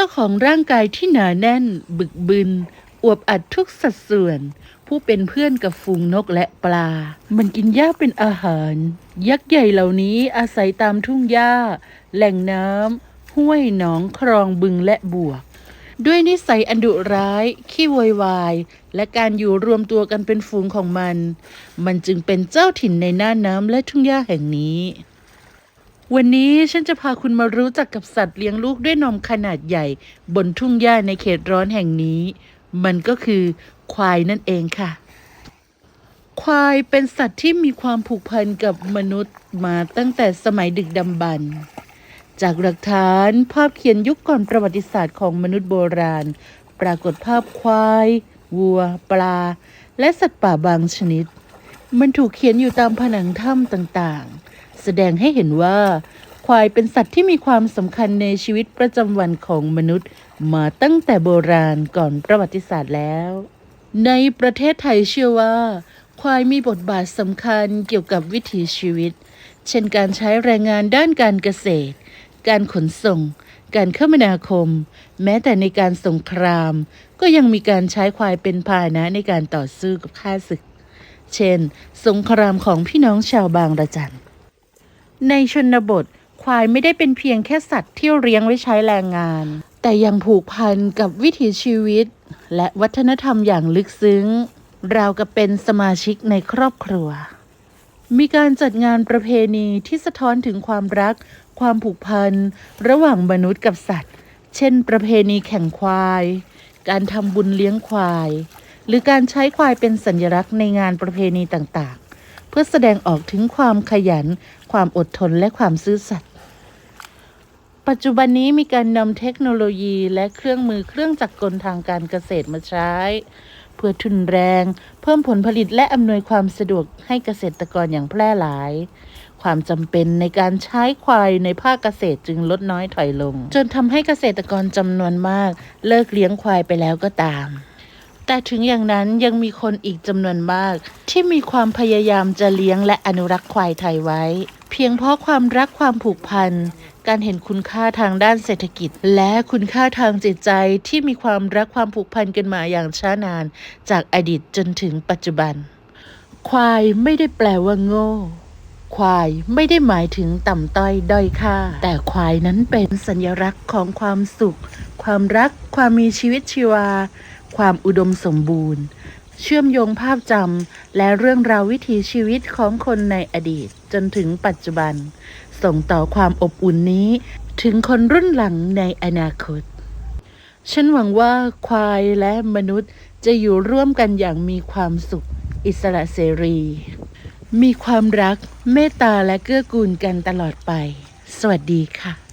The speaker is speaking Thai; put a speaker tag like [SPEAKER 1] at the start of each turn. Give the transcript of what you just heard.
[SPEAKER 1] จ้าของร่างกายที่หนาแน่น บึกบึน อวบอัดทุกสัดส่วน ผู้เป็นเพื่อนกับฝูงนกและปลา มันกินหญ้าเป็นอาหาร ยักษ์ใหญ่เหล่านี้อาศัยตามทุ่งหญ้า แหล่งน้ำห้วยหนองคลองบึงและบวก ด้วยนิสัยอันดุร้าย ขี้โวยวาย และการอยู่รวมตัวกันเป็นฝูงของมัน มันจึงเป็นเจ้าถิ่นในหน่านน้ำและทุ่งหญ้าแห่งนี้ วันนี้ฉันจะพาคุณมารู้จักกับสัตว์เลี้ยงลูกด้วยนมขนาดใหญ่ บนทุ่งหญ้าในเขตร้อนแห่งนี้ มันก็คือควายนั่นเองค่ะ ควายเป็นสัตว์ที่มีความผูกพันกับมนุษย์มาตั้งแต่สมัยดึกดำบรรพ์จากหลักฐานภาพเขียนยุคก่อนประวัติศาสตร์ของมนุษย์โบราณ ปรากฏภาพควาย วัว ปลา และสัตว์ป่าบางชนิด มันถูกเขียนอยู่ตามผนังถ้ำต่างๆ แสดงให้เห็นว่า ควายเป็นสัตว์ที่มีความสำคัญในชีวิตประจำวันของมนุษย์ มาตั้งแต่โบราณก่อนประวัติศาสตร์แล้ว ในประเทศไทยเชื่อว่า ควายมีบทบาทสำคัญเกี่ยวกับวิถีชีวิต เช่นการใช้แรงงานด้านการเกษตร การขนส่ง การคมนาคม แม้แต่ในการสงคราม ก็ยังมีการใช้ควายเป็นพาหนะในการต่อสู้กับข้าศึก เช่น สงครามของพี่น้องชาวบางระจัน ในชนบท ควายไม่ได้เป็นเพียงแค่สัตว์ที่เลี้ยงไว้ใช้แรงงาน แต่ยังผูกพันกับวิถีชีวิต และวัฒนธรรมอย่างลึกซึ้งราวกับเป็นสมาชิกในครอบครัว มีการจัดงานประเพณีที่สะท้อนถึงความรัก ความผูกพัน ระหว่างมนุษย์กับสัตว์ เช่น ประเพณีแข่งควาย การทำบุญเลี้ยงควาย หรือการใช้ควายเป็นสัญลักษณ์ในงานประเพณีต่างๆ เพื่อแสดงออกถึงความขยัน ความอดทนและความซื่อสัตย์ปัจจุบันนี้มีการนำเทคโนโลยีและเครื่องมือเครื่องจักรกลทางการเกษตรมาใช้ เพื่อทุนแรง เพิ่มผลผลิตและอำนวยความสะดวกให้เกษตรกรอย่างแพร่หลาย ความจำเป็นในการใช้ควายในภาคเกษตรจึงลดน้อยถอยลง จนทำให้เกษตรกรจำนวนมาก เลิกเลี้ยงควายไปแล้วก็ตาม แต่ถึงอย่างนั้นยังมีคนอีกจำนวนมาก ที่มีความพยายามจะเลี้ยงและอนุรักษ์ควายไทยไว้ เพียงเพราะความรักความผูกพัน การเห็นคุณค่าทางด้านเศรษฐกิจ และคุณค่าทางจิตใจที่มีความรักความผูกพันกันมาอย่างช้านาน จากอดีตจนถึงปัจจุบัน ควายไม่ได้แปลว่าโง่ควายไม่ได้หมายถึงต่ำต้อยด้อยค่า แต่ควายนั้นเป็นสัญลักษณ์ของความสุข ความรัก ความมีชีวิตชีวา ความอุดมสมบูรณ์ เชื่อมโยงภาพจำและเรื่องราววิถีชีวิตของคนในอดีตจนถึงปัจจุบัน ส่งต่อความอบอุ่นนี้ถึงคนรุ่นหลังในอนาคต ฉันหวังว่าควายและมนุษย์จะอยู่ร่วมกันอย่างมีความสุข อิสระเสรี มีความรัก เมตตาและเกื้อกูลกันตลอดไป สวัสดีค่ะ